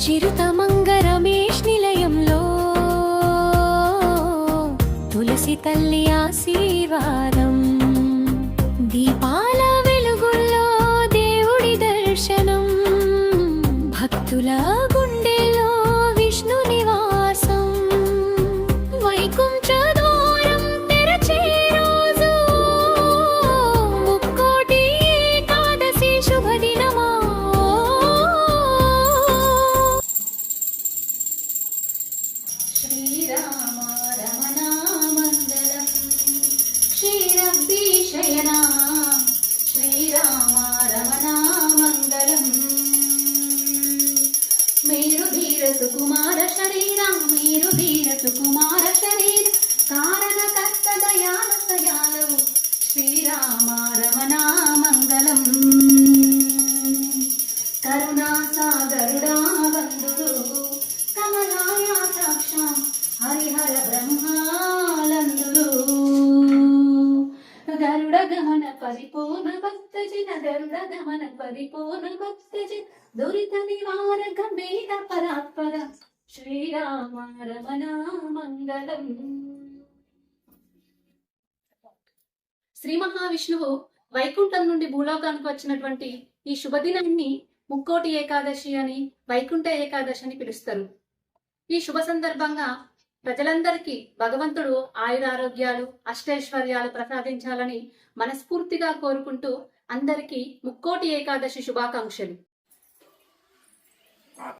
చిరుతమంగ రమేష్ నిలయంలో తులసి తల్లి ఆశీర్వాదం. దీపాల వెలుగుల్లో దేవుడి దర్శనం. భక్తుల శ్రీరామ రమణ మంగళం క్షీరబ్దీశయనా శ్రీరామ రమణ మీరు ధీర సుకుమార శరీర మీరు ధీర సుకుమార శరీర కారణకర్త దయాల దయాలవు శ్రీరామ రమణ హరిహర బ్రహ్మాలందుడు గరుడ గమన పరిపూర్ణ భక్త భక్తజన గరుడ గమన పరిపూర్ణ భక్త భక్తజన దురిత నివారక గంభీర పరాత్పర శ్రీరామ రమణ మంగళం. శ్రీ మహావిష్ణువు వైకుంఠం నుండి భూలోకానికి వచ్చినటువంటి ఈ శుభదినాన్ని ముక్కోటి ఏకాదశి అని వైకుంఠ ఏకాదశి అని పిలుస్తారు. ఈ శుభ సందర్భంగా ప్రజలందరికీ భగవంతుడు ఆయురారోగ్యాలు అష్టైశ్వర్యాలు ప్రసాదించాలని మనస్ఫూర్తిగా కోరుకుంటూ అందరికీ ముక్కోటి ఏకాదశి శుభాకాంక్షలు.